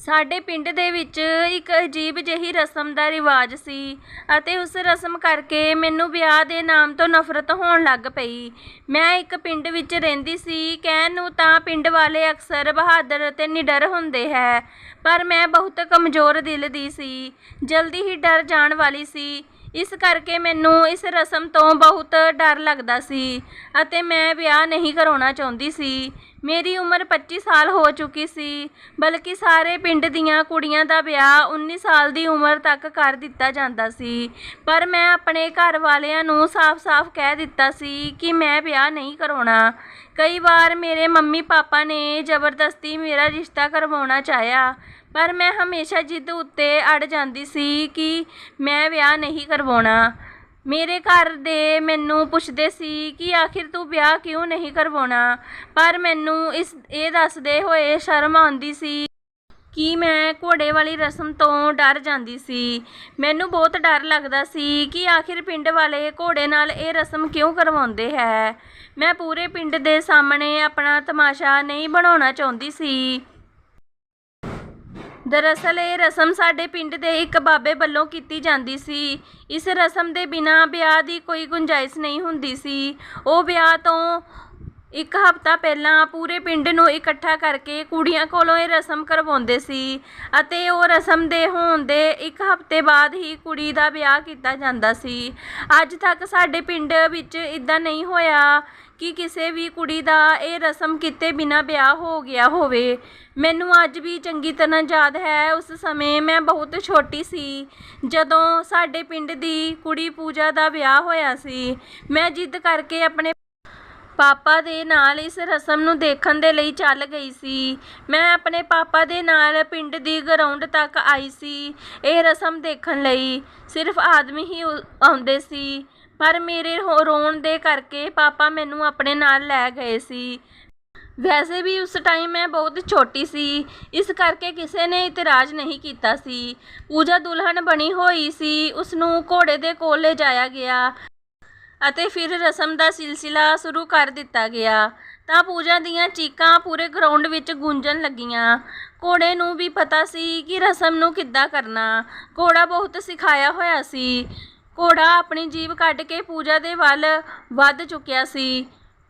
ਸਾਡੇ ਪਿੰਡ ਦੇ ਵਿੱਚ ਇੱਕ ਅਜੀਬ ਜਿਹੀ ਰਸਮ ਦਾ ਰਿਵਾਜ ਸੀ ਅਤੇ ਉਸ ਰਸਮ ਕਰਕੇ ਮੈਨੂੰ ਵਿਆਹ ਦੇ ਨਾਮ ਤੋਂ ਨਫ਼ਰਤ ਹੋਣ ਲੱਗ ਪਈ। ਮੈਂ ਇੱਕ ਪਿੰਡ ਵਿੱਚ ਰਹਿੰਦੀ ਸੀ, ਕਹਿਣ ਨੂੰ ਤਾਂ ਪਿੰਡ ਵਾਲੇ ਅਕਸਰ ਬਹਾਦਰ ਅਤੇ ਨਿਡਰ ਹੁੰਦੇ ਹੈ, ਪਰ ਮੈਂ ਬਹੁਤ ਕਮਜ਼ੋਰ ਦਿਲ ਦੀ ਸੀ। ਜਲਦੀ ਹੀ ਡਰ ਜਾਣ ਵਾਲੀ ਸੀ। ਇਸ ਕਰਕੇ ਮੈਨੂੰ ਇਸ ਰਸਮ ਤੋਂ ਬਹੁਤ ਡਰ ਲੱਗਦਾ ਸੀ ਅਤੇ ਮੈਂ ਵਿਆਹ ਨਹੀਂ ਕਰਾਉਣਾ ਚਾਹੁੰਦੀ ਸੀ। ਮੇਰੀ ਉਮਰ 25 ਸਾਲ ਹੋ ਚੁੱਕੀ ਸੀ, ਬਲਕਿ ਸਾਰੇ ਪਿੰਡ ਦੀਆਂ ਕੁੜੀਆਂ ਦਾ ਵਿਆਹ 19 ਸਾਲ ਦੀ ਉਮਰ ਤੱਕ ਕਰ ਦਿੱਤਾ ਜਾਂਦਾ ਸੀ। ਪਰ ਮੈਂ ਆਪਣੇ ਘਰ ਵਾਲਿਆਂ ਨੂੰ ਸਾਫ਼-ਸਾਫ਼ ਕਹਿ ਦਿੱਤਾ ਸੀ ਕਿ ਮੈਂ ਵਿਆਹ ਨਹੀਂ ਕਰਾਉਣਾ। ਕਈ ਵਾਰ ਮੇਰੇ ਮੰਮੀ ਪਾਪਾ ਨੇ ਜ਼ਬਰਦਸਤੀ ਮੇਰਾ ਰਿਸ਼ਤਾ ਕਰਵਾਉਣਾ ਚਾਹਿਆ। ਪਰ ਮੈਂ ਹਮੇਸ਼ਾ ਜਿੱਦ ਉੱਤੇ ਅੜ ਜਾਂਦੀ ਸੀ ਕਿ ਮੈਂ ਵਿਆਹ ਨਹੀਂ ਕਰਵਾਉਣਾ। ਮੇਰੇ ਘਰ ਦੇ ਮੈਨੂੰ ਪੁੱਛਦੇ ਸੀ ਕਿ ਆਖਿਰ ਤੂੰ ਵਿਆਹ ਕਿਉਂ ਨਹੀਂ ਕਰਵਾਉਣਾ? ਪਰ ਮੈਨੂੰ ਇਸ, ਇਹ ਦੱਸਦੇ ਹੋਏ ਸ਼ਰਮ ਆਉਂਦੀ ਸੀ ਕਿ ਮੈਂ ਘੋੜੇ ਵਾਲੀ ਰਸਮ ਤੋਂ ਡਰ ਜਾਂਦੀ ਸੀ। ਮੈਨੂੰ ਬਹੁਤ ਡਰ ਲੱਗਦਾ ਸੀ ਕਿ ਆਖਿਰ ਪਿੰਡ ਵਾਲੇ ਘੋੜੇ ਨਾਲ ਇਹ ਰਸਮ ਕਿਉਂ ਕਰਵਾਉਂਦੇ ਹੈ? ਮੈਂ ਪੂਰੇ ਪਿੰਡ ਦੇ ਸਾਹਮਣੇ ਆਪਣਾ ਤਮਾਸ਼ਾ ਨਹੀਂ ਬਣਾਉਣਾ ਚਾਹੁੰਦੀ ਸੀ। ਦਰਅਸਲ ਇਹ ਰਸਮ ਸਾਡੇ ਪਿੰਡ ਦੇ ਇੱਕ ਬਾਬੇ ਵੱਲੋਂ ਕੀਤੀ ਜਾਂਦੀ ਸੀ। ਇਸ ਰਸਮ ਦੇ ਬਿਨਾਂ ਵਿਆਹ ਦੀ ਕੋਈ ਗੁੰਜਾਇਸ਼ ਨਹੀਂ ਹੁੰਦੀ ਸੀ। ਉਹ ਵਿਆਹ ਤੋਂ ਇੱਕ ਹਫ਼ਤਾ ਪਹਿਲਾਂ ਪੂਰੇ ਪਿੰਡ ਨੂੰ ਇਕੱਠਾ ਕਰਕੇ ਕੁੜੀਆਂ ਕੋਲੋਂ ਇਹ ਰਸਮ ਕਰਵਾਉਂਦੇ ਸੀ ਅਤੇ ਉਹ ਰਸਮ ਦੇ ਹੋਣ ਦੇ ਇੱਕ ਹਫ਼ਤੇ ਬਾਅਦ ਹੀ ਕੁੜੀ ਦਾ ਵਿਆਹ ਕੀਤਾ ਜਾਂਦਾ ਸੀ। ਅੱਜ ਤੱਕ ਸਾਡੇ ਪਿੰਡ ਵਿੱਚ ਇਦਾਂ ਨਹੀਂ ਹੋਇਆ ਕਿ ਕਿਸੇ ਵੀ ਕੁੜੀ ਦਾ ਇਹ ਰਸਮ ਕੀਤੇ ਬਿਨਾਂ ਵਿਆਹ ਹੋ ਗਿਆ ਹੋਵੇ। ਮੈਨੂੰ ਅੱਜ ਵੀ ਚੰਗੀ ਤਰ੍ਹਾਂ ਯਾਦ ਹੈ, ਉਸ ਸਮੇਂ ਮੈਂ ਬਹੁਤ ਛੋਟੀ ਸੀ। ਜਦੋਂ ਸਾਡੇ ਪਿੰਡ ਦੀ ਕੁੜੀ ਪੂਜਾ ਦਾ ਵਿਆਹ ਹੋਇਆ ਸੀ, ਮੈਂ ਜਿੱਦ ਕਰਕੇ ਆਪਣੇ ਪਾਪਾ ਦੇ ਨਾਲ ਇਸ ਰਸਮ ਨੂੰ ਦੇਖਣ ਦੇ ਲਈ ਚੱਲ ਗਈ ਸੀ। ਮੈਂ ਆਪਣੇ ਪਾਪਾ ਦੇ ਨਾਲ ਪਿੰਡ ਦੀ ਗਰਾਊਂਡ ਤੱਕ ਆਈ ਸੀ ਇਹ ਰਸਮ ਦੇਖਣ ਲਈ। ਸਿਰਫ ਆਦਮੀ ਹੀ ਆਉਂਦੇ ਸੀ। ਪਰ ਮੇਰੇ ਰੋ- ਰੋਣ ਦੇ ਕਰਕੇ ਪਾਪਾ ਮੈਨੂੰ ਆਪਣੇ ਨਾਲ ਲੈ ਗਏ ਸੀ। ਵੈਸੇ ਵੀ ਉਸ ਟਾਈਮ ਮੈਂ ਬਹੁਤ ਛੋਟੀ ਸੀ। ਇਸ ਕਰਕੇ ਕਿਸੇ ਨੇ ਇਤਰਾਜ਼ ਨਹੀਂ ਕੀਤਾ ਸੀ। ਪੂਜਾ ਦੁਲਹਨ ਬਣੀ ਹੋਈ ਸੀ। ਉਸ ਨੂੰ ਘੋੜੇ ਦੇ ਕੋਲ ਲੈ ਜਾਇਆ ਗਿਆ। ਅਤੇ ਫਿਰ ਰਸਮ ਦਾ ਸਿਲਸਿਲਾ ਸ਼ੁਰੂ ਕਰ ਦਿੱਤਾ ਗਿਆ। ਤਾਂ ਪੂਜਾ ਦੀਆਂ ਚੀਕਾਂ ਪੂਰੇ ਗਰਾਊਂਡ ਵਿੱਚ ਗੂੰਜਣ ਲੱਗੀਆਂ। ਘੋੜੇ ਨੂੰ ਵੀ ਪਤਾ ਸੀ ਕਿ ਰਸਮ ਨੂੰ ਕਿੱਦਾਂ ਕਰਨਾ। ਘੋੜਾ ਬਹੁਤ ਸਿਖਾਇਆ ਹੋਇਆ ਸੀ। ਘੋੜਾ ਆਪਣੀ ਜੀਭ ਕੱਢ ਕੇ ਪੂਜਾ ਦੇ ਵੱਲ ਵੱਧ ਚੁੱਕਿਆ ਸੀ।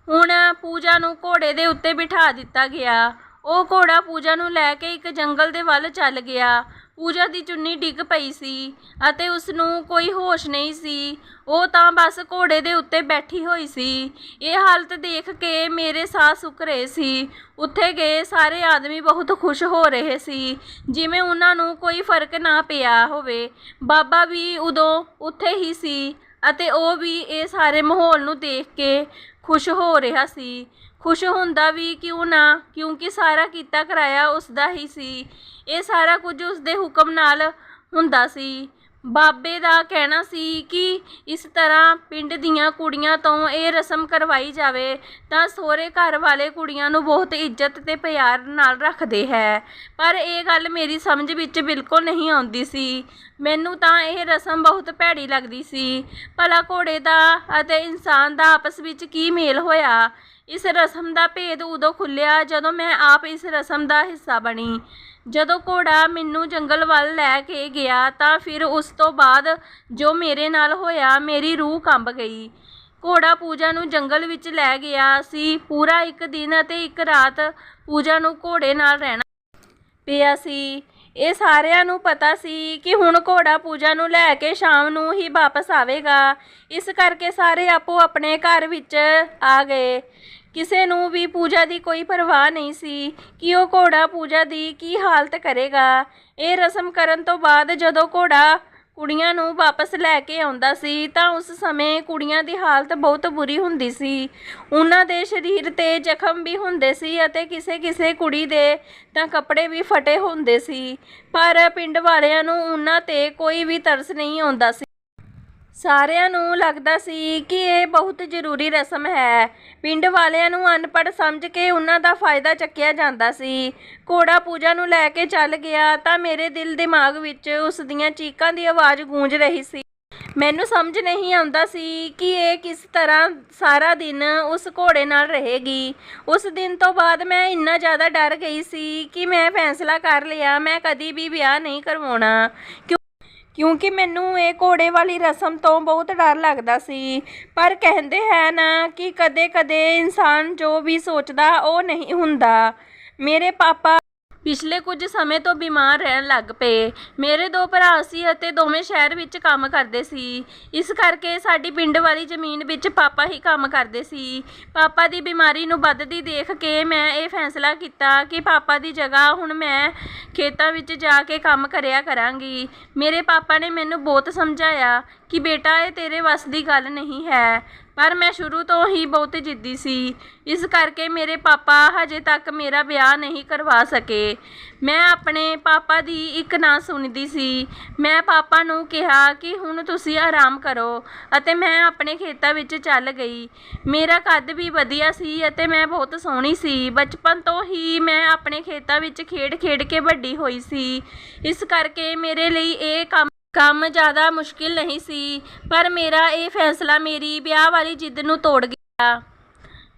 ਹੁਣ ਪੂਜਾ ਨੂੰ ਘੋੜੇ ਦੇ ਉੱਤੇ ਬਿਠਾ ਦਿੱਤਾ ਗਿਆ। ਉਹ ਘੋੜਾ ਪੂਜਾ ਨੂੰ ਲੈ ਕੇ ਇੱਕ ਜੰਗਲ ਦੇ ਵੱਲ ਚੱਲ ਗਿਆ। ਪੂਜਾ ਦੀ ਚੁੰਨੀ ਡਿੱਗ ਪਈ ਸੀ ਅਤੇ ਉਸ ਨੂੰ ਕੋਈ ਹੋਸ਼ ਨਹੀਂ ਸੀ। ਉਹ ਤਾਂ ਬਸ ਘੋੜੇ ਦੇ ਉੱਤੇ ਬੈਠੀ ਹੋਈ ਸੀ। ਇਹ ਹਾਲਤ ਦੇਖ ਕੇ ਮੇਰੇ ਸਾਹ ਸੁੱਕ ਰਹੇ ਸੀ। ਉੱਥੇ ਗਏ ਸਾਰੇ ਆਦਮੀ ਬਹੁਤ ਖੁਸ਼ ਹੋ ਰਹੇ ਸੀ, ਜਿਵੇਂ ਉਹਨਾਂ ਨੂੰ ਕੋਈ ਫ਼ਰਕ ਨਾ ਪਿਆ ਹੋਵੇ। ਬਾਬਾ ਵੀ ਉਦੋਂ ਉੱਥੇ ਹੀ ਸੀ ਅਤੇ ਉਹ ਵੀ ਇਹ ਸਾਰੇ ਮਾਹੌਲ ਨੂੰ ਦੇਖ ਕੇ ਖੁਸ਼ ਹੋ ਰਿਹਾ ਸੀ। ਖੁਸ਼ ਹੁੰਦਾ ਵੀ ਕਿਉਂ ਨਾ? ਕਿਉਂਕਿ ਸਾਰਾ ਕੀਤਾ ਕਰਾਇਆ ਉਸ ਦਾ ਹੀ ਸੀ। ਇਹ ਸਾਰਾ ਕੁਝ ਉਸ ਦੇ ਹੁਕਮ ਨਾਲ ਹੁੰਦਾ ਸੀ। ਬਾਬੇ ਦਾ ਕਹਿਣਾ ਸੀ ਕਿ ਇਸ ਤਰ੍ਹਾਂ ਪਿੰਡ ਦੀਆਂ ਕੁੜੀਆਂ ਤੋਂ ਇਹ ਰਸਮ ਕਰਵਾਈ ਜਾਵੇ, ਤਾਂ ਸਹੁਰੇ ਘਰ ਵਾਲੇ ਕੁੜੀਆਂ ਨੂੰ ਬਹੁਤ ਇੱਜ਼ਤ ਤੇ ਪਿਆਰ ਨਾਲ ਰੱਖਦੇ ਹੈ। ਪਰ ਇਹ ਗੱਲ ਮੇਰੀ ਸਮਝ ਵਿੱਚ ਬਿਲਕੁਲ ਨਹੀਂ ਆਉਂਦੀ ਸੀ। ਮੈਨੂੰ ਤਾਂ ਇਹ ਰਸਮ ਬਹੁਤ ਭੈੜੀ ਲੱਗਦੀ ਸੀ। ਭਲਾ ਘੋੜੇ ਦਾ ਅਤੇ ਇਨਸਾਨ ਦਾ ਆਪਸ ਵਿੱਚ ਕੀ ਮੇਲ ਹੋਇਆ? ਇਸ ਰਸਮ ਦਾ ਭੇਦ ਉਦੋਂ ਖੁੱਲਿਆ ਜਦੋਂ ਮੈਂ ਆਪ ਇਸ ਰਸਮ ਦਾ ਹਿੱਸਾ ਬਣੀ। ਜਦੋਂ ਘੋੜਾ ਮੈਨੂੰ ਜੰਗਲ ਵੱਲ ਲੈ ਕੇ ਗਿਆ ਤਾਂ ਫਿਰ ਉਸ ਤੋਂ ਬਾਅਦ ਜੋ ਮੇਰੇ ਨਾਲ ਹੋਇਆ, ਮੇਰੀ ਰੂਹ ਕੰਬ ਗਈ। ਘੋੜਾ ਪੂਜਾ ਨੂੰ ਜੰਗਲ ਵਿੱਚ ਲੈ ਗਿਆ ਸੀ। ਪੂਰਾ ਇੱਕ ਦਿਨ ਅਤੇ ਇੱਕ ਰਾਤ ਪੂਜਾ ਨੂੰ ਘੋੜੇ ਨਾਲ ਰਹਿਣਾ ਪਿਆ ਸੀ। ਇਹ ਸਾਰਿਆਂ ਨੂੰ ਪਤਾ ਸੀ ਕਿ ਹੁਣ ਘੋੜਾ ਪੂਜਾ ਨੂੰ ਲੈ ਕੇ ਸ਼ਾਮ ਨੂੰ ਹੀ ਵਾਪਸ ਆਵੇਗਾ। ਇਸ ਕਰਕੇ ਸਾਰੇ ਆਪੋ ਆਪਣੇ ਘਰ ਵਿੱਚ ਆ ਗਏ। ਕਿਸੇ ਨੂੰ ਵੀ ਪੂਜਾ ਦੀ ਕੋਈ ਪਰਵਾਹ ਨਹੀਂ ਸੀ ਕਿ ਉਹ ਘੋੜਾ ਪੂਜਾ ਦੀ ਕੀ ਹਾਲਤ ਕਰੇਗਾ। ਇਹ ਰਸਮ ਕਰਨ ਤੋਂ ਬਾਅਦ ਜਦੋਂ ਘੋੜਾ ਕੁੜੀਆਂ ਨੂੰ ਵਾਪਸ ਲੈ ਕੇ ਆਉਂਦਾ ਸੀ ਤਾਂ ਉਸ ਸਮੇਂ ਕੁੜੀਆਂ ਦੀ ਹਾਲਤ ਬਹੁਤ ਬੁਰੀ ਹੁੰਦੀ ਸੀ। ਉਹਨਾਂ ਦੇ ਸਰੀਰ ਤੇ ਜ਼ਖਮ ਵੀ ਹੁੰਦੇ ਸੀ ਅਤੇ ਕਿਸੇ ਕਿਸੇ ਕੁੜੀ ਦੇ ਤਾਂ ਕੱਪੜੇ ਵੀ ਫਟੇ ਹੁੰਦੇ ਸੀ। ਪਰ ਪਿੰਡ ਵਾਲਿਆਂ ਨੂੰ ਉਹਨਾਂ ਤੇ ਕੋਈ ਵੀ ਤਰਸ ਨਹੀਂ ਆਉਂਦਾ ਸੀ। ਸਾਰਿਆਂ ਨੂੰ ਲੱਗਦਾ ਸੀ ਕਿ ਇਹ ਬਹੁਤ ਜ਼ਰੂਰੀ ਰਸਮ ਹੈ। ਪਿੰਡ ਵਾਲਿਆਂ ਨੂੰ ਅਨਪੜ੍ਹ ਸਮਝ ਕੇ ਉਹਨਾਂ ਦਾ ਫਾਇਦਾ ਚੱਕਿਆ ਜਾਂਦਾ ਸੀ। ਘੋੜਾ ਪੂਜਾ ਨੂੰ ਲੈ ਕੇ ਚੱਲ ਗਿਆ ਤਾਂ ਮੇਰੇ ਦਿਲ ਦਿਮਾਗ ਵਿੱਚ ਉਸ ਦੀਆਂ ਚੀਕਾਂ ਦੀ ਆਵਾਜ਼ ਗੂੰਜ ਰਹੀ ਸੀ। ਮੈਨੂੰ ਸਮਝ ਨਹੀਂ ਆਉਂਦਾ ਸੀ ਕਿ ਇਹ ਕਿਸ ਤਰ੍ਹਾਂ ਸਾਰਾ ਦਿਨ ਉਸ ਘੋੜੇ ਨਾਲ ਰਹੇਗੀ। ਉਸ ਦਿਨ ਤੋਂ ਬਾਅਦ ਮੈਂ ਇੰਨਾ ਜ਼ਿਆਦਾ ਡਰ ਗਈ ਸੀ ਕਿ ਮੈਂ ਫੈਸਲਾ ਕਰ ਲਿਆ, ਮੈਂ ਕਦੀ ਵੀ ਵਿਆਹ ਨਹੀਂ ਕਰਵਾਉਣਾ। ਕਿਉਂ ਕਿਉਂਕਿ ਮੈਨੂੰ ਇਹ ਘੋੜੇ ਵਾਲੀ ਰਸਮ ਤੋਂ ਬਹੁਤ ਡਰ ਲੱਗਦਾ ਸੀ। ਪਰ ਕਹਿੰਦੇ ਹੈ ਨਾ ਕਿ ਕਦੇ-ਕਦੇ ਇਨਸਾਨ ਜੋ ਵੀ ਸੋਚਦਾ ਉਹ ਨਹੀਂ ਹੁੰਦਾ। ਮੇਰੇ ਪਾਪਾ ਪਿਛਲੇ ਕੁਝ ਸਮੇਂ ਤੋਂ ਬਿਮਾਰ ਰਹਿਣ ਲੱਗ ਪਏ। ਮੇਰੇ ਦੋ ਭਰਾ ਸੀ ਅਤੇ ਦੋਵੇਂ ਸ਼ਹਿਰ ਵਿੱਚ ਕੰਮ ਕਰਦੇ ਸੀ। ਇਸ ਕਰਕੇ ਸਾਡੀ ਪਿੰਡ ਵਾਲੀ ਜ਼ਮੀਨ ਵਿੱਚ ਪਾਪਾ ਹੀ ਕੰਮ ਕਰਦੇ ਸੀ। ਪਾਪਾ ਦੀ ਬਿਮਾਰੀ ਨੂੰ ਵੱਧਦੀ ਦੇਖ ਕੇ ਮੈਂ ਇਹ ਫੈਸਲਾ ਕੀਤਾ ਕਿ ਪਾਪਾ ਦੀ ਜਗ੍ਹਾ ਹੁਣ ਮੈਂ ਖੇਤਾਂ ਵਿੱਚ ਜਾ ਕੇ ਕੰਮ ਕਰਿਆ ਕਰਾਂਗੀ। ਮੇਰੇ ਪਾਪਾ ਨੇ ਮੈਨੂੰ ਬਹੁਤ ਸਮਝਾਇਆ ਕਿ ਬੇਟਾ, ਇਹ ਤੇਰੇ ਵੱਸ ਦੀ ਗੱਲ ਨਹੀਂ ਹੈ। ਪਰ ਮੈਂ ਸ਼ੁਰੂ ਤੋਂ ਹੀ ਬਹੁਤ ਜਿੱਦੀ ਸੀ। ਇਸ ਕਰਕੇ ਮੇਰੇ ਪਾਪਾ ਹਜੇ ਤੱਕ ਮੇਰਾ ਵਿਆਹ ਨਹੀਂ ਕਰਵਾ ਸਕੇ। ਮੈਂ ਆਪਣੇ ਪਾਪਾ ਦੀ ਇੱਕ ਨਾ ਸੁਣਦੀ ਸੀ। ਮੈਂ ਪਾਪਾ ਨੂੰ ਕਿਹਾ ਕਿ ਹੁਣ ਤੁਸੀਂ ਆਰਾਮ ਕਰੋ ਅਤੇ ਮੈਂ ਆਪਣੇ ਖੇਤਾਂ ਵਿੱਚ ਚੱਲ ਗਈ। ਮੇਰਾ ਕੱਦ ਵੀ ਵਧੀਆ ਸੀ ਅਤੇ ਮੈਂ ਬਹੁਤ ਸੋਹਣੀ ਸੀ। ਬਚਪਨ ਤੋਂ ਹੀ ਮੈਂ ਆਪਣੇ ਖੇਤਾਂ ਵਿੱਚ ਖੇਡ-ਖੇਡ ਕੇ ਵੱਡੀ ਹੋਈ ਸੀ। ਇਸ ਕਰਕੇ ਮੇਰੇ ਲਈ ਇਹ ਕੰਮ ਕੰਮ ਜ਼ਿਆਦਾ ਮੁਸ਼ਕਿਲ ਨਹੀਂ ਸੀ, ਪਰ ਮੇਰਾ ਇਹ ਫੈਸਲਾ ਮੇਰੀ ਵਿਆਹ ਵਾਲੀ ਜਿੱਦ ਨੂੰ ਤੋੜ ਗਿਆ।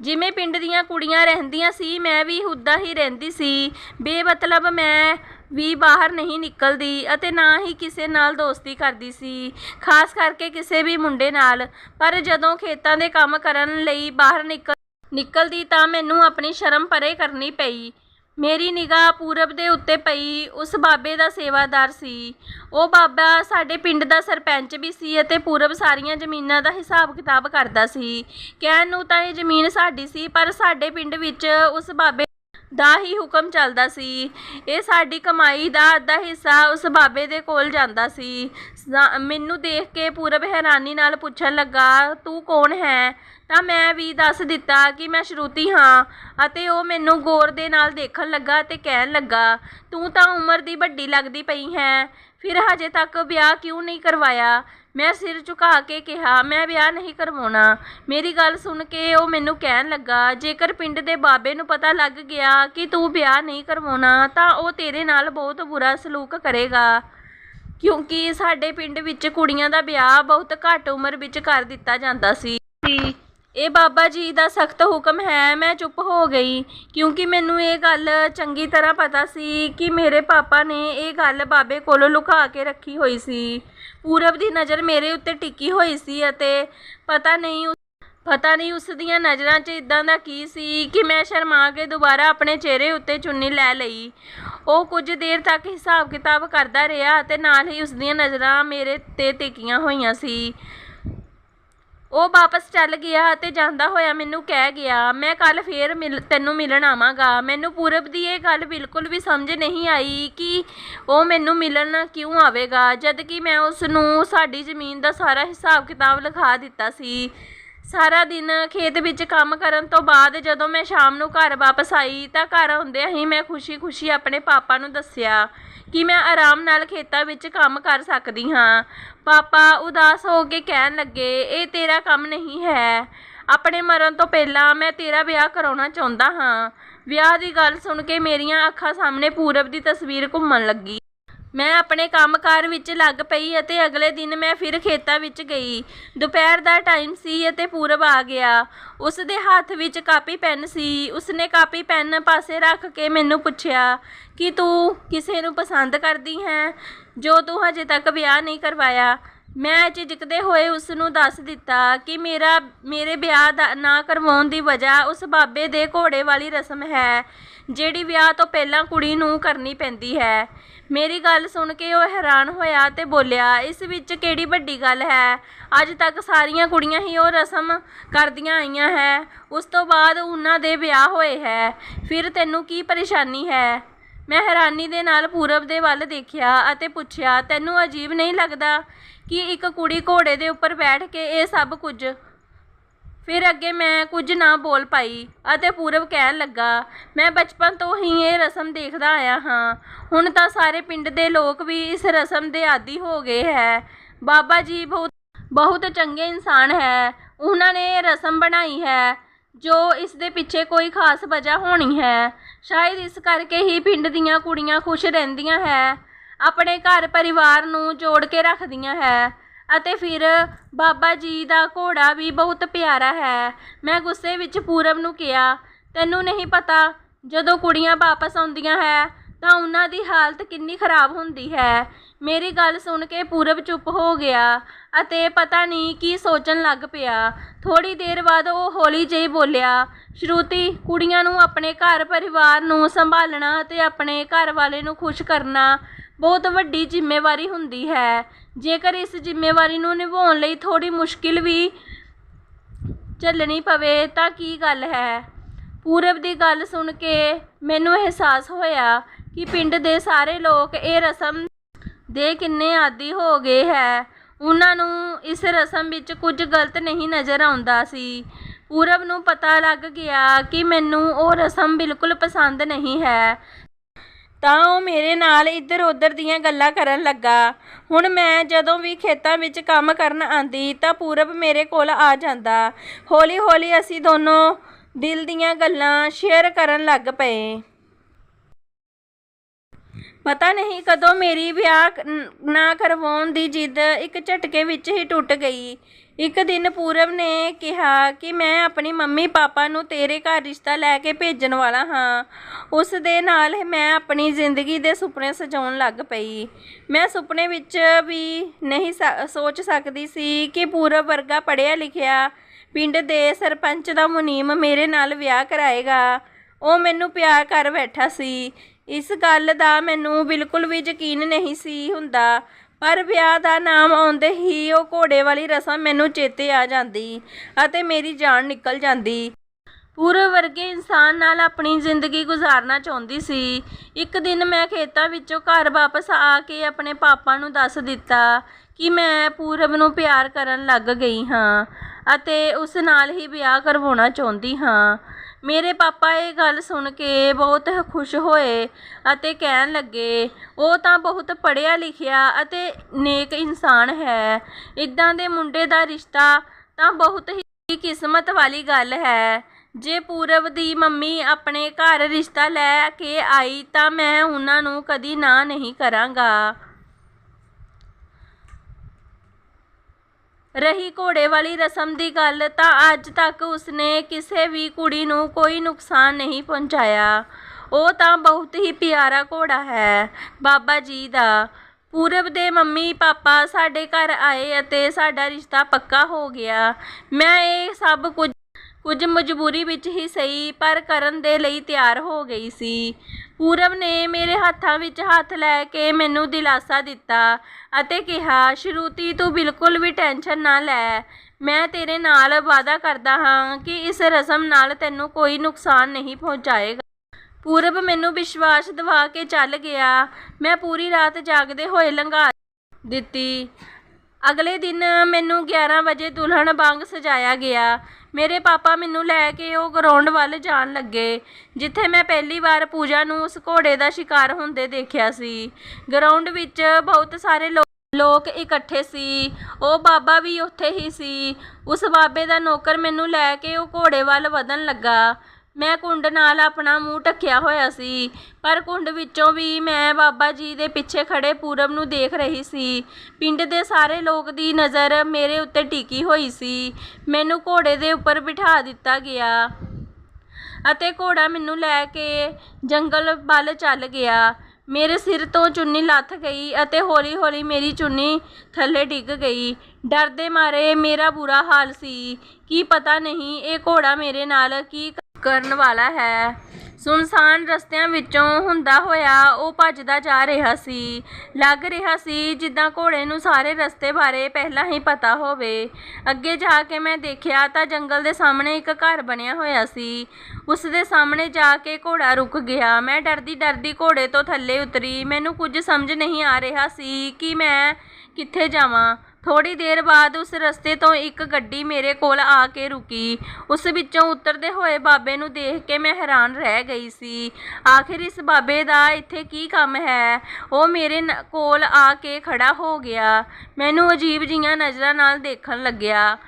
ਜਿਵੇਂ ਪਿੰਡ ਦੀਆਂ ਕੁੜੀਆਂ ਰਹਿੰਦੀਆਂ ਸੀ, ਮੈਂ ਵੀ ਉੱਦਾਂ ਹੀ ਰਹਿੰਦੀ ਸੀ। ਬੇਮਤਲਬ ਮੈਂ ਵੀ ਬਾਹਰ ਨਹੀਂ ਨਿਕਲਦੀ ਅਤੇ ਨਾ ਹੀ ਕਿਸੇ ਨਾਲ ਦੋਸਤੀ ਕਰਦੀ ਸੀ। ਖਾਸ ਕਰਕੇ ਕਿਸੇ ਵੀ ਮੁੰਡੇ ਨਾਲ। ਪਰ ਜਦੋਂ ਖੇਤਾਂ ਦੇ ਕੰਮ ਕਰਨ ਲਈ ਬਾਹਰ ਨਿਕਲ, ਨਿਕਲਦੀ ਤਾਂ ਮੈਨੂੰ ਆਪਣੀ ਸ਼ਰਮ ਪਰੇ ਕਰਨੀ ਪਈ। ਮੇਰੀ ਨਿਗਾਹ ਪੂਰਬ ਦੇ ਉੱਤੇ ਪਈ, ਉਸ ਬਾਬੇ ਦਾ ਸੇਵਾਦਾਰ ਸੀ। ਉਹ ਬਾਬਾ ਸਾਡੇ ਪਿੰਡ ਦਾ ਸਰਪੰਚ ਵੀ ਸੀ ਅਤੇ ਪੂਰਬ ਸਾਰੀਆਂ ਜ਼ਮੀਨਾਂ ਦਾ ਹਿਸਾਬ ਕਿਤਾਬ ਕਰਦਾ ਸੀ। ਕਹਿਣ ਨੂੰ ਤਾਂ ਇਹ ਜ਼ਮੀਨ ਸਾਡੀ ਸੀ, ਪਰ ਸਾਡੇ ਪਿੰਡ ਵਿੱਚ ਉਸ ਬਾਬੇ ਦਾ ਹੀ ਹੁਕਮ ਚੱਲਦਾ ਸੀ। ਇਹ ਸਾਡੀ ਕਮਾਈ ਦਾ ਅੱਧਾ ਹਿੱਸਾ ਉਸ ਬਾਬੇ ਦੇ ਕੋਲ ਜਾਂਦਾ ਸੀ। ਮੈਨੂੰ ਦੇਖ ਕੇ ਪੂਰਬ ਹੈਰਾਨੀ ਨਾਲ ਪੁੱਛਣ ਲੱਗਾ, ਤੂੰ ਕੌਣ ਹੈ? ਤਾਂ ਮੈਂ ਵੀ ਦੱਸ ਦਿੱਤਾ ਕਿ ਮੈਂ ਸ਼ਰੂਤੀ ਹਾਂ ਅਤੇ ਉਹ ਮੈਨੂੰ ਗੌਰ ਦੇ ਨਾਲ ਦੇਖਣ ਲੱਗਾ ਤੇ ਕਹਿਣ ਲੱਗਾ, ਤੂੰ ਤਾਂ ਉਮਰ ਦੀ ਵੱਡੀ ਲੱਗਦੀ ਪਈ ਹੈ। ਫਿਰ ਹਜੇ ਤੱਕ ਵਿਆਹ ਕਿਉਂ ਨਹੀਂ ਕਰਵਾਇਆ? ਮੈਂ ਸਿਰ ਝੁਕਾ ਕੇ ਕਿਹਾ, ਮੈਂ ਵਿਆਹ ਨਹੀਂ ਕਰਵਾਉਣਾ। ਮੇਰੀ ਗੱਲ ਸੁਣ ਕੇ ਉਹ ਮੈਨੂੰ ਕਹਿਣ ਲੱਗਾ, ਜੇਕਰ ਪਿੰਡ ਦੇ ਬਾਬੇ ਨੂੰ ਪਤਾ ਲੱਗ ਗਿਆ ਕਿ ਤੂੰ ਵਿਆਹ ਨਹੀਂ ਕਰਵਾਉਣਾ, ਤਾਂ ਉਹ ਤੇਰੇ ਨਾਲ ਬਹੁਤ ਬੁਰਾ ਸਲੂਕ ਕਰੇਗਾ। ਕਿਉਂਕਿ ਸਾਡੇ ਪਿੰਡ ਵਿੱਚ ਕੁੜੀਆਂ ਦਾ ਵਿਆਹ ਬਹੁਤ ਘੱਟ ਉਮਰ ਵਿੱਚ ਕਰ ਦਿੱਤਾ ਜਾਂਦਾ ਸੀ। ਇਹ ਬਾਬਾ ਜੀ ਦਾ ਸਖਤ ਹੁਕਮ ਹੈ, ਮੈਂ ਚੁੱਪ ਹੋ ਗਈ। ਕਿਉਂਕਿ ਮੈਨੂੰ ਇਹ ਗੱਲ ਚੰਗੀ ਤਰ੍ਹਾਂ ਪਤਾ ਸੀ ਕਿ ਮੇਰੇ ਪਾਪਾ ਨੇ ਇਹ ਗੱਲ ਬਾਬੇ ਕੋਲੋਂ ਲੁਕਾ ਕੇ ਰੱਖੀ ਹੋਈ ਸੀ। ਪੂਰਬ ਦੀ ਨਜ਼ਰ ਮੇਰੇ ਉੱਤੇ ਟਿੱਕੀ ਹੋਈ ਸੀ ਅਤੇ ਪਤਾ ਨਹੀਂ ਉਸ- ਪਤਾ ਨਹੀਂ ਉਸ ਦੀਆਂ ਨਜ਼ਰਾਂ 'ਚ ਇਦਾਂ ਦਾ ਕੀ ਸੀ ਕਿ ਮੈਂ ਸ਼ਰਮਾ ਕੇ ਦੁਬਾਰਾ ਆਪਣੇ ਚਿਹਰੇ ਉੱਤੇ ਚੁੰਨੀ ਲੈ ਲਈ। ਉਹ ਕੁਝ ਦੇਰ ਤੱਕ ਹਿਸਾਬ ਕਿਤਾਬ ਕਰਦਾ ਰਿਹਾ ਅਤੇ ਨਾਲ ਹੀ ਉਸ ਦੀਆਂ ਨਜ਼ਰਾਂ ਮੇਰੇ ਤੇ ਟਿਕੀਆਂ ਹੋਈਆਂ ਸੀ। ਉਹ ਵਾਪਸ ਚੱਲ ਗਿਆ ਅਤੇ ਜਾਂਦਾ ਹੋਇਆ ਮੈਨੂੰ ਕਹਿ ਗਿਆ, ਮੈਂ ਕੱਲ ਫੇਰ ਮਿਲ, ਤੈਨੂੰ ਮਿਲਣ ਆਵਾਂਗਾ। ਮੈਨੂੰ ਪੂਰਬ ਦੀ ਇਹ ਗੱਲ ਬਿਲਕੁਲ ਵੀ ਸਮਝ ਨਹੀਂ ਆਈ ਕਿ ਉਹ ਮੈਨੂੰ ਮਿਲਣ ਕਿਉਂ ਆਵੇਗਾ ਜਦ ਕਿ ਮੈਂ ਉਸ ਨੂੰ ਸਾਡੀ ਜ਼ਮੀਨ ਦਾ ਸਾਰਾ ਹਿਸਾਬ ਕਿਤਾਬ ਲਿਖਾ ਦਿੱਤਾ ਸੀ। ਸਾਰਾ ਦਿਨ ਖੇਤ ਵਿੱਚ ਕੰਮ ਕਰਨ ਤੋਂ ਬਾਅਦ ਜਦੋਂ ਮੈਂ ਸ਼ਾਮ ਨੂੰ ਘਰ ਵਾਪਸ ਆਈ ਤਾਂ ਘਰ ਆਉਂਦਿਆਂ ਹੀ ਮੈਂ ਖੁਸ਼ੀ-ਖੁਸ਼ੀ ਆਪਣੇ ਪਾਪਾ ਨੂੰ ਦੱਸਿਆ ਕਿ ਮੈਂ ਆਰਾਮ ਨਾਲ ਖੇਤਾਂ ਵਿੱਚ ਕੰਮ ਕਰ ਸਕਦੀ ਹਾਂ। ਪਾਪਾ ਉਦਾਸ ਹੋ ਕੇ ਕਹਿਣ ਲੱਗੇ, ਇਹ ਤੇਰਾ ਕੰਮ ਨਹੀਂ ਹੈ। ਆਪਣੇ ਮਰਨ ਤੋਂ ਪਹਿਲਾਂ ਮੈਂ ਤੇਰਾ ਵਿਆਹ ਕਰਾਉਣਾ ਚਾਹੁੰਦਾ ਹਾਂ। ਵਿਆਹ ਦੀ ਗੱਲ ਸੁਣ ਕੇ ਮੇਰੀਆਂ ਅੱਖਾਂ ਸਾਹਮਣੇ ਪੂਰਬ ਦੀ ਤਸਵੀਰ ਘੁੰਮਣ ਲੱਗੀ। ਮੈਂ ਆਪਣੇ ਕੰਮਕਾਰ ਵਿੱਚ ਲੱਗ ਪਈ ਅਤੇ ਅਗਲੇ ਦਿਨ ਮੈਂ ਫਿਰ ਖੇਤਾਂ ਵਿੱਚ ਗਈ। ਦੁਪਹਿਰ ਦਾ ਟਾਈਮ ਸੀ ਅਤੇ ਪੂਰਬ ਆ ਗਿਆ। ਉਸ ਦੇ ਹੱਥ ਵਿੱਚ ਕਾਪੀ ਪੈਨ ਸੀ। ਉਸਨੇ ਕਾਪੀ ਪੈਨ ਪਾਸੇ ਰੱਖ ਕੇ ਮੈਨੂੰ ਪੁੱਛਿਆ, ਕਿ ਤੂੰ ਕਿਸੇ ਨੂੰ ਪਸੰਦ ਕਰਦੀ ਹੈ? ਜੋ ਤੂੰ ਹਜੇ ਤੱਕ ਵਿਆਹ ਨਹੀਂ ਕਰਵਾਇਆ। ਮੈਂ ਝਿਜਕਦੇ ਹੋਏ ਉਸ ਨੂੰ ਦੱਸ ਦਿੱਤਾ ਕਿ ਮੇਰਾ, ਮੇਰੇ ਵਿਆਹ ਦਾ, ਨਾ ਕਰਵਾਉਣ ਦੀ ਵਜ੍ਹਾ ਉਸ ਬਾਬੇ ਦੇ ਘੋੜੇ ਵਾਲੀ ਰਸਮ ਹੈ, ਜਿਹੜੀ ਵਿਆਹ ਤੋਂ ਪਹਿਲਾਂ ਕੁੜੀ ਨੂੰ ਕਰਨੀ ਪੈਂਦੀ ਹੈ। ਮੇਰੀ ਗੱਲ ਸੁਣ ਕੇ ਉਹ ਹੈਰਾਨ ਹੋਇਆ ਤੇ ਬੋਲਿਆ, ਇਸ ਵਿੱਚ ਕਿਹੜੀ ਵੱਡੀ ਗੱਲ ਹੈ? ਅੱਜ ਤੱਕ ਸਾਰੀਆਂ ਕੁੜੀਆਂ ਹੀ ਉਹ ਰਸਮ ਕਰਦੀਆਂ ਆਈਆਂ ਹੈ। ਉਸ ਤੋਂ ਬਾਅਦ ਉਹਨਾਂ ਦੇ ਵਿਆਹ ਹੋਏ ਹੈ। ਫਿਰ ਤੈਨੂੰ ਕੀ ਪਰੇਸ਼ਾਨੀ ਹੈ? ਮੈਂ ਹੈਰਾਨੀ ਦੇ ਨਾਲ ਪੂਰਬ ਦੇ ਵੱਲ ਦੇਖਿਆ ਅਤੇ ਪੁੱਛਿਆ, ਤੈਨੂੰ ਅਜੀਬ ਨਹੀਂ ਲੱਗਦਾ ਕਿ ਇੱਕ ਕੁੜੀ ਘੋੜੇ ਦੇ ਉੱਪਰ ਬੈਠ ਕੇ ਇਹ ਸਭ ਕੁਝ ਫਿਰ ਅੱਗੇ ਮੈਂ ਕੁਝ ਨਾ ਬੋਲ ਪਾਈ ਅਤੇ ਪੂਰਬ ਕਹਿਣ ਲੱਗਾ, ਮੈਂ ਬਚਪਨ ਤੋਂ ਹੀ ਇਹ ਰਸਮ ਦੇਖਦਾ ਆਇਆ ਹਾਂ। ਹੁਣ ਤਾਂ ਸਾਰੇ ਪਿੰਡ ਦੇ ਲੋਕ ਵੀ ਇਸ ਰਸਮ ਦੇ ਆਦੀ ਹੋ ਗਏ ਹੈ। ਬਾਬਾ ਜੀ ਬਹੁਤ ਬਹੁਤ ਚੰਗੇ ਇਨਸਾਨ ਹੈ। ਉਹਨਾਂ ਨੇ ਇਹ ਰਸਮ ਬਣਾਈ ਹੈ, ਜੋ ਇਸ ਦੇ ਪਿੱਛੇ ਕੋਈ ਖਾਸ ਵਜ੍ਹਾ ਹੋਣੀ ਹੈ। ਸ਼ਾਇਦ ਇਸ ਕਰਕੇ ਹੀ ਪਿੰਡ ਦੀਆਂ ਕੁੜੀਆਂ ਖੁਸ਼ ਰਹਿੰਦੀਆਂ ਹੈ। ਆਪਣੇ ਘਰ ਪਰਿਵਾਰ ਨੂੰ ਜੋੜ ਕੇ ਰੱਖਦੀਆਂ ਹੈ। ਅਤੇ ਫਿਰ ਬਾਬਾ ਜੀ ਦਾ ਘੋੜਾ ਵੀ ਬਹੁਤ ਪਿਆਰਾ ਹੈ। ਮੈਂ ਗੁੱਸੇ ਵਿੱਚ ਪੂਰਬ ਨੂੰ ਕਿਹਾ, ਤੈਨੂੰ ਨਹੀਂ ਪਤਾ, ਜਦੋਂ ਕੁੜੀਆਂ ਵਾਪਸ ਆਉਂਦੀਆਂ ਹੈ, ਤਾਂ ਉਹਨਾਂ ਦੀ ਹਾਲਤ ਕਿੰਨੀ ਖਰਾਬ ਹੁੰਦੀ ਹੈ। ਮੇਰੀ ਗੱਲ ਸੁਣ ਕੇ ਪੂਰਬ ਚੁੱਪ ਹੋ ਗਿਆ ਅਤੇ ਪਤਾ ਨਹੀਂ ਕੀ ਸੋਚਣ ਲੱਗ ਪਿਆ। ਥੋੜੀ ਦੇਰ ਬਾਅਦ ਉਹ ਹੌਲੀ ਜਿਹੀ ਬੋਲਿਆ, ਸ਼ਰੂਤੀ, ਕੁੜੀਆਂ ਨੂੰ ਆਪਣੇ ਘਰ ਪਰਿਵਾਰ ਨੂੰ ਸੰਭਾਲਣਾ ਅਤੇ ਆਪਣੇ ਘਰ ਵਾਲੇ ਨੂੰ ਖੁਸ਼ ਕਰਨਾ ਬਹੁਤ ਵੱਡੀ ਜ਼ਿੰਮੇਵਾਰੀ ਹੁੰਦੀ ਹੈ। ਜੇਕਰ ਇਸ ਜ਼ਿੰਮੇਵਾਰੀ ਨੂੰ ਨਿਭਾਉਣ ਲਈ ਥੋੜੀ ਮੁਸ਼ਕਿਲ ਵੀ ਝੱਲਣੀ ਪਵੇ, ਤਾਂ ਕੀ ਗੱਲ ਹੈ? ਪੂਰਬ ਦੀ ਗੱਲ ਸੁਣ ਕੇ ਮੈਨੂੰ ਅਹਿਸਾਸ ਹੋਇਆ ਕਿ ਪਿੰਡ ਦੇ ਸਾਰੇ ਲੋਕ ਇਹ ਰਸਮ ਦੇ ਕਿੰਨੇ ਆਦੀ ਹੋ ਗਏ ਹੈ। ਉਹਨਾਂ ਨੂੰ ਇਸ ਰਸਮ ਵਿੱਚ ਕੁਝ ਗਲਤ ਨਹੀਂ ਨਜ਼ਰ ਆਉਂਦਾ ਸੀ। ਪੂਰਬ ਨੂੰ ਪਤਾ ਲੱਗ ਗਿਆ ਕਿ ਮੈਨੂੰ ਉਹ ਰਸਮ ਬਿਲਕੁਲ ਪਸੰਦ ਨਹੀਂ ਹੈ। ਤਾਂ ਉਹ ਮੇਰੇ ਨਾਲ ਇੱਧਰ ਉੱਧਰ ਦੀਆਂ ਗੱਲਾਂ ਕਰਨ ਲੱਗਾ। ਹੁਣ ਮੈਂ ਜਦੋਂ ਵੀ ਖੇਤਾਂ ਵਿੱਚ ਕੰਮ ਕਰਨ ਆਂਦੀ ਤਾਂ ਪੂਰਬ ਮੇਰੇ ਕੋਲ ਆ ਜਾਂਦਾ। ਹੌਲੀ ਹੌਲੀ ਅਸੀਂ ਦੋਨੋਂ ਦਿਲ ਦੀਆਂ ਗੱਲਾਂ ਸ਼ੇਅਰ ਕਰਨ ਲੱਗ ਪਏ। ਪਤਾ ਨਹੀਂ ਕਦੋਂ ਮੇਰੀ ਵਿਆਹ ਨਾ ਕਰਵਾਉਣ ਦੀ ਜਿੱਦ ਇੱਕ ਝਟਕੇ ਵਿੱਚ ਹੀ ਟੁੱਟ ਗਈ। ਇੱਕ ਦਿਨ ਪੂਰਬ ਨੇ ਕਿਹਾ ਕਿ ਮੈਂ ਆਪਣੀ ਮੰਮੀ ਪਾਪਾ ਨੂੰ ਤੇਰੇ ਘਰ ਰਿਸ਼ਤਾ ਲੈ ਕੇ ਭੇਜਣ ਵਾਲਾ ਹਾਂ। ਉਸ ਦੇ ਨਾਲ ਮੈਂ ਆਪਣੀ ਜ਼ਿੰਦਗੀ ਦੇ ਸੁਪਨੇ ਸਜਾਉਣ ਲੱਗ ਪਈ। ਮੈਂ ਸੁਪਨੇ ਵਿੱਚ ਵੀ ਨਹੀਂ ਸ- ਸੋਚ ਸਕਦੀ ਸੀ ਕਿ ਪੂਰਬ ਵਰਗਾ ਪੜ੍ਹਿਆ ਲਿਖਿਆ ਪਿੰਡ ਦੇ ਸਰਪੰਚ ਦਾ ਮੁਨੀਮ ਮੇਰੇ ਨਾਲ ਵਿਆਹ ਕਰਾਏਗਾ। ਉਹ ਮੈਨੂੰ ਪਿਆਰ ਕਰ ਬੈਠਾ ਸੀ। ਇਸ ਗੱਲ ਦਾ ਮੈਨੂੰ ਬਿਲਕੁਲ ਵੀ ਯਕੀਨ ਨਹੀਂ ਸੀ ਹੁੰਦਾ। ਪਰ ਵਿਆਹ ਦਾ ਨਾਮ ਆਉਂਦੇ ਹੀ ਉਹ ਘੋੜੇ ਵਾਲੀ ਰਸਮ ਮੈਨੂੰ ਚੇਤੇ ਆ ਜਾਂਦੀ ਅਤੇ ਮੇਰੀ ਜਾਨ ਨਿਕਲ ਜਾਂਦੀ। ਪੂਰੇ ਵਰਗੇ ਇਨਸਾਨ ਨਾਲ ਆਪਣੀ ਜ਼ਿੰਦਗੀ ਗੁਜ਼ਾਰਨਾ ਚਾਹੁੰਦੀ ਸੀ। ਇੱਕ ਦਿਨ ਮੈਂ ਖੇਤਾਂ ਵਿੱਚੋਂ ਘਰ ਵਾਪਸ ਆ ਕੇ ਆਪਣੇ ਪਾਪਾ ਨੂੰ ਦੱਸ ਦਿੱਤਾ ਕਿ ਮੈਂ ਪੂਰਬ ਨੂੰ ਪਿਆਰ ਕਰਨ ਲੱਗ ਗਈ ਹਾਂ ਅਤੇ ਉਸ ਨਾਲ ਹੀ ਵਿਆਹ ਕਰਵਾਉਣਾ ਚਾਹੁੰਦੀ ਹਾਂ। ਮੇਰੇ ਪਾਪਾ ਇਹ ਗੱਲ ਸੁਣ ਕੇ ਬਹੁਤ ਖੁਸ਼ ਹੋਏ ਅਤੇ ਕਹਿਣ ਲੱਗੇ, ਉਹ ਤਾਂ ਬਹੁਤ ਪੜ੍ਹਿਆ ਲਿਖਿਆ ਅਤੇ ਨੇਕ ਇਨਸਾਨ ਹੈ। ਇੱਦਾਂ ਦੇ ਮੁੰਡੇ ਦਾ ਰਿਸ਼ਤਾ ਤਾਂ ਬਹੁਤ ਹੀ ਕਿਸਮਤ ਵਾਲੀ ਗੱਲ ਹੈ। ਜੇ ਪੂਰਬ ਦੀ ਮੰਮੀ ਆਪਣੇ ਘਰ ਰਿਸ਼ਤਾ ਲੈ ਕੇ ਆਈ ਤਾਂ ਮੈਂ ਉਹਨਾਂ ਨੂੰ ਕਦੀ ਨਾ ਨਹੀਂ ਕਰਾਂਗਾ। ਰਹੀ ਘੋੜੇ ਵਾਲੀ ਰਸਮ ਦੀ ਗੱਲ, ਤਾਂ ਅੱਜ ਤੱਕ ਉਸਨੇ ਕਿਸੇ ਵੀ ਕੁੜੀ ਨੂੰ ਕੋਈ ਨੁਕਸਾਨ ਨਹੀਂ ਪਹੁੰਚਾਇਆ। ਉਹ ਤਾਂ ਬਹੁਤ ਹੀ ਪਿਆਰਾ ਘੋੜਾ ਹੈ। ਬਾਬਾ ਜੀ ਦਾ। ਪੂਰਬ ਦੇ ਮੰਮੀ ਪਾਪਾ ਸਾਡੇ ਘਰ ਆਏ ਅਤੇ ਸਾਡਾ ਰਿਸ਼ਤਾ ਪੱਕਾ ਹੋ ਗਿਆ। ਮੈਂ ਇਹ ਸਭ ਕੁਝ ਕੁਝ ਮਜਬੂਰੀ ਵਿੱਚ ਹੀ ਸਹੀ, ਪਰ ਕਰਨ ਦੇ ਲਈ ਤਿਆਰ ਹੋ ਗਈ ਸੀ। ਪੂਰਬ ਨੇ ਮੇਰੇ ਹੱਥਾਂ ਵਿੱਚ ਹੱਥ ਲੈ ਕੇ ਮੈਨੂੰ ਦਿਲਾਸਾ ਦਿੱਤਾ ਅਤੇ ਕਿਹਾ, ਸ਼ਰੂਤੀ, ਤੂੰ ਬਿਲਕੁਲ ਵੀ ਟੈਨਸ਼ਨ ਨਾ ਲੈ। ਮੈਂ ਤੇਰੇ ਨਾਲ ਵਾਅਦਾ ਕਰਦਾ ਹਾਂ ਕਿ ਇਸ ਰਸਮ ਨਾਲ ਤੈਨੂੰ ਕੋਈ ਨੁਕਸਾਨ ਨਹੀਂ ਪਹੁੰਚਾਏਗਾ। ਪੂਰਬ ਮੈਨੂੰ ਵਿਸ਼ਵਾਸ ਦਿਵਾ ਕੇ ਚੱਲ ਗਿਆ। ਮੈਂ ਪੂਰੀ ਰਾਤ ਜਾਗਦੇ ਹੋਏ ਲੰਘਾ ਦਿੱਤੀ। ਅਗਲੇ ਦਿਨ ਮੈਨੂੰ 11 ਵਜੇ ਦੁਲਹਨ ਵਾਂਗ ਸਜਾਇਆ ਗਿਆ। ਮੇਰੇ ਪਾਪਾ ਮੈਨੂੰ ਲੈ ਕੇ ਉਹ ਗਰਾਊਂਡ ਵੱਲ ਜਾਣ ਲੱਗੇ, ਜਿੱਥੇ ਮੈਂ ਪਹਿਲੀ ਵਾਰ ਪੂਜਾ ਨੂੰ ਉਸ ਘੋੜੇ ਦਾ ਸ਼ਿਕਾਰ ਹੁੰਦੇ ਦੇਖਿਆ ਸੀ। ਗਰਾਊਂਡ ਵਿੱਚ ਬਹੁਤ ਸਾਰੇ ਲੋ- ਲੋਕ ਇਕੱਠੇ ਸੀ। ਉਹ ਬਾਬਾ ਵੀ ਉੱਥੇ ਹੀ ਸੀ। ਉਸ ਬਾਬੇ ਦਾ ਨੌਕਰ ਮੈਨੂੰ ਲੈ ਕੇ ਉਹ ਘੋੜੇ ਵੱਲ ਵਧਣ ਲੱਗਾ। ਮੈਂ ਕੁੰਡ ਨਾਲ ਆਪਣਾ ਮੂੰਹ ਢੱਕਿਆ ਹੋਇਆ ਸੀ, ਪਰ ਕੁੰਡ ਵਿੱਚੋਂ ਵੀ ਮੈਂ ਬਾਬਾ ਜੀ ਦੇ ਪਿੱਛੇ ਖੜ੍ਹੇ ਪੂਰਬ ਨੂੰ ਦੇਖ ਰਹੀ ਸੀ। ਪਿੰਡ ਦੇ ਸਾਰੇ ਲੋਕ ਦੀ ਨਜ਼ਰ ਮੇਰੇ ਉੱਤੇ ਟਿਕੀ ਹੋਈ ਸੀ। ਮੈਨੂੰ ਘੋੜੇ ਦੇ ਉੱਪਰ ਬਿਠਾ ਦਿੱਤਾ ਗਿਆ ਅਤੇ ਘੋੜਾ ਮੈਨੂੰ ਲੈ ਕੇ ਜੰਗਲ ਵੱਲ ਚੱਲ ਗਿਆ। ਮੇਰੇ ਸਿਰ ਤੋਂ ਚੁੰਨੀ ਲੱਥ ਗਈ ਅਤੇ ਹੌਲੀ-ਹੌਲੀ ਮੇਰੀ ਚੁੰਨੀ ਥੱਲੇ ਡਿੱਗ ਗਈ। ਡਰ ਦੇ ਮਾਰੇ ਮੇਰਾ ਬੁਰਾ ਹਾਲ ਸੀ। ਕੀ ਪਤਾ ਨਹੀਂ ਇਹ ਘੋੜਾ ਮੇਰੇ ਨਾਲ ਕੀ ਕਰਨ ਵਾਲਾ ਹੈ। ਸੁਨਸਾਨ ਰਸਤਿਆਂ ਵਿੱਚੋਂ ਹੁੰਦਾ ਹੋਇਆ ਉਹ ਭੱਜਦਾ ਜਾ ਰਿਹਾ ਸੀ। ਲੱਗ ਰਿਹਾ ਸੀ ਜਿੱਦਾਂ ਘੋੜੇ ਨੂੰ ਸਾਰੇ ਰਸਤੇ ਬਾਰੇ ਪਹਿਲਾਂ ਹੀ ਪਤਾ ਹੋਵੇ। ਅੱਗੇ ਜਾ ਕੇ ਮੈਂ ਦੇਖਿਆ ਤਾਂ ਜੰਗਲ ਦੇ ਸਾਹਮਣੇ ਇੱਕ ਘਰ ਬਣਿਆ ਹੋਇਆ ਸੀ। ਉਸ ਦੇ ਸਾਹਮਣੇ ਜਾ ਕੇ ਘੋੜਾ ਰੁਕ ਗਿਆ। ਮੈਂ ਡਰਦੀ ਡਰਦੀ ਘੋੜੇ ਤੋਂ ਥੱਲੇ ਉਤਰੀ। ਮੈਨੂੰ ਕੁਝ ਸਮਝ ਨਹੀਂ ਆ ਰਿਹਾ ਸੀ ਕਿ ਮੈਂ ਕਿੱਥੇ ਜਾਵਾਂ। ਥੋੜੀ ਦੇਰ ਬਾਅਦ ਉਸ ਰਸਤੇ ਤੋਂ ਇੱਕ ਗੱਡੀ ਮੇਰੇ ਕੋਲ ਆ ਕੇ ਰੁਕੀ। ਉਸ ਵਿੱਚੋਂ ਉਤਰਦੇ ਹੋਏ ਬਾਬੇ ਨੂੰ ਦੇਖ ਕੇ ਮੈਂ ਹੈਰਾਨ ਰਹਿ ਗਈ ਸੀ। ਆਖਿਰ ਇਸ ਬਾਬੇ ਦਾ ਇੱਥੇ ਕੀ ਕੰਮ ਹੈ? ਉਹ ਮੇਰੇ ਕੋਲ ਆ ਕੇ ਖੜਾ ਹੋ ਗਿਆ। ਮੈਨੂੰ ਅਜੀਬ ਜੀਆਂ ਨਜ਼ਰਾਂ ਨਾਲ ਦੇਖਣ ਲੱਗਿਆ।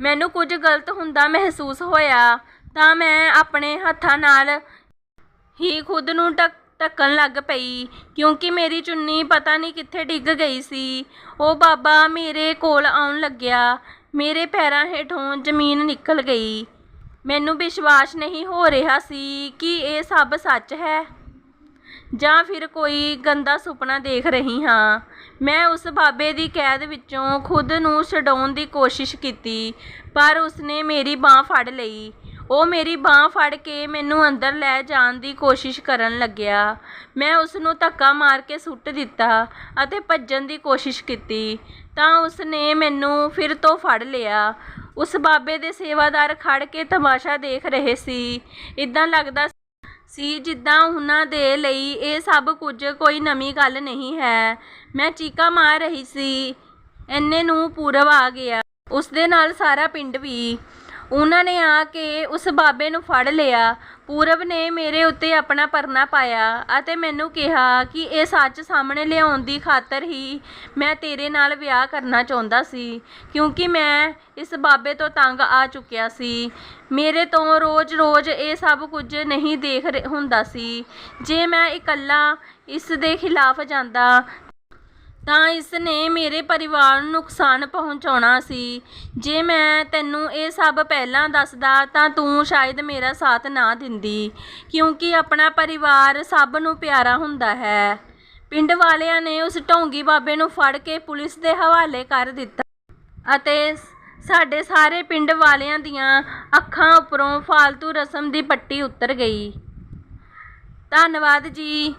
ਮੈਨੂੰ ਕੁਝ ਗਲਤ ਹੁੰਦਾ ਮਹਿਸੂਸ ਹੋਇਆ ਤਾਂ ਮੈਂ ਆਪਣੇ ਹੱਥਾਂ ਨਾਲ ਹੀ ਖੁਦ ਨੂੰ ਢਕ ਢੱਕਣ ਲੱਗ ਪਈ, ਕਿਉਂਕਿ ਮੇਰੀ ਚੁੰਨੀ ਪਤਾ ਨਹੀਂ ਕਿੱਥੇ ਡਿੱਗ ਗਈ ਸੀ। ਉਹ ਬਾਬਾ ਮੇਰੇ ਕੋਲ ਆਉਣ ਲੱਗਿਆ। ਮੇਰੇ ਪੈਰਾਂ ਹੇਠੋਂ ਜ਼ਮੀਨ ਨਿਕਲ ਗਈ। ਮੈਨੂੰ ਵਿਸ਼ਵਾਸ ਨਹੀਂ ਹੋ ਰਿਹਾ ਸੀ ਕਿ ਇਹ ਸਭ ਸੱਚ ਹੈ। ਜਾਂ ਫਿਰ ਕੋਈ ਗੰਦਾ ਸੁਪਨਾ ਦੇਖ ਰਹੀ ਹਾਂ। ਮੈਂ ਉਸ ਬਾਬੇ ਦੀ ਕੈਦ ਵਿੱਚੋਂ ਖੁਦ ਨੂੰ ਛਡਾਉਣ ਦੀ ਕੋਸ਼ਿਸ਼ ਕੀਤੀ, ਪਰ ਉਸਨੇ ਮੇਰੀ ਬਾਹ ਫੜ ਲਈ। ਉਹ ਮੇਰੀ ਬਾਂਹ ਫੜ ਕੇ ਮੈਨੂੰ ਅੰਦਰ ਲੈ ਜਾਣ ਦੀ ਕੋਸ਼ਿਸ਼ ਕਰਨ ਲੱਗਿਆ। ਮੈਂ ਉਸ ਨੂੰ ਧੱਕਾ ਮਾਰ ਕੇ ਸੁੱਟ ਦਿੱਤਾ ਅਤੇ ਭੱਜਣ ਦੀ ਕੋਸ਼ਿਸ਼ ਕੀਤੀ। ਤਾਂ ਉਸਨੇ ਮੈਨੂੰ ਫਿਰ ਤੋਂ ਫੜ ਲਿਆ। ਉਸ ਬਾਬੇ ਦੇ ਸੇਵਾਦਾਰ ਖੜ ਕੇ ਤਮਾਸ਼ਾ ਦੇਖ ਰਹੇ ਸੀ। ਇਦਾਂ ਲੱਗਦਾ ਸੀ ਜਿੱਦਾਂ ਉਹਨਾਂ ਦੇ ਲਈ ਇਹ ਸਭ ਕੁਝ ਕੋਈ ਨਵੀਂ ਗੱਲ ਨਹੀਂ ਹੈ। ਮੈਂ ਚੀਕਾ ਮਾਰ ਰਹੀ ਸੀ। ਐਨੇ ਨੂੰ ਪੂਰਬ ਆ ਗਿਆ। ਉਸ ਦੇ ਨਾਲ ਸਾਰਾ ਪਿੰਡ ਵੀ ਉਹਨਾਂ ਨੇ ਆ ਕੇ ਉਸ ਬਾਬੇ ਨੂੰ ਫੜ ਲਿਆ। ਪੂਰਬ ਨੇ ਮੇਰੇ ਉੱਤੇ ਆਪਣਾ ਪਰਨਾ ਪਾਇਆ ਅਤੇ ਮੈਨੂੰ ਕਿਹਾ ਕਿ ਇਹ ਸੱਚ ਸਾਹਮਣੇ ਲਿਆਉਣ ਦੀ ਖਾਤਰ ਹੀ ਮੈਂ ਤੇਰੇ ਨਾਲ ਵਿਆਹ ਕਰਨਾ ਚਾਹੁੰਦਾ ਸੀ, ਕਿਉਂਕਿ ਮੈਂ ਇਸ ਬਾਬੇ ਤੋਂ ਤੰਗ ਆ ਚੁੱਕਿਆ ਸੀ। ਮੇਰੇ ਤੋਂ ਰੋਜ਼-ਰੋਜ਼ ਇਹ ਸਭ ਕੁਝ ਨਹੀਂ ਦੇਖ ਹੁੰਦਾ ਸੀ। ਜੇ ਮੈਂ ਇਕੱਲਾ ਇਸ ਦੇ ਖਿਲਾਫ ਜਾਂਦਾ ਤਾਂ ਇਸ ਨੇ ਮੇਰੇ ਪਰਿਵਾਰ ਨੂੰ ਨੁਕਸਾਨ ਪਹੁੰਚਾਉਣਾ ਸੀ। ਜੇ ਮੈਂ ਤੈਨੂੰ ਇਹ ਸਭ ਪਹਿਲਾਂ ਦੱਸਦਾ ਤਾਂ ਤੂੰ ਸ਼ਾਇਦ ਮੇਰਾ ਸਾਥ ਨਾ ਦਿੰਦੀ, ਕਿਉਂਕਿ ਆਪਣਾ ਪਰਿਵਾਰ ਸਭ ਨੂੰ ਪਿਆਰਾ ਹੁੰਦਾ ਹੈ। ਪਿੰਡ ਵਾਲਿਆਂ ਨੇ ਉਸ ਢੋਂਗੀ ਬਾਬੇ ਨੂੰ ਫੜ ਕੇ ਪੁਲਿਸ ਦੇ ਹਵਾਲੇ ਕਰ ਦਿੱਤਾ ਅਤੇ ਸਾਡੇ ਸਾਰੇ ਪਿੰਡ ਵਾਲਿਆਂ ਦੀਆਂ ਅੱਖਾਂ ਉੱਪਰੋਂ ਫਾਲਤੂ ਰਸਮ ਦੀ ਪੱਟੀ ਉਤਰ ਗਈ। ਧੰਨਵਾਦ ਜੀ।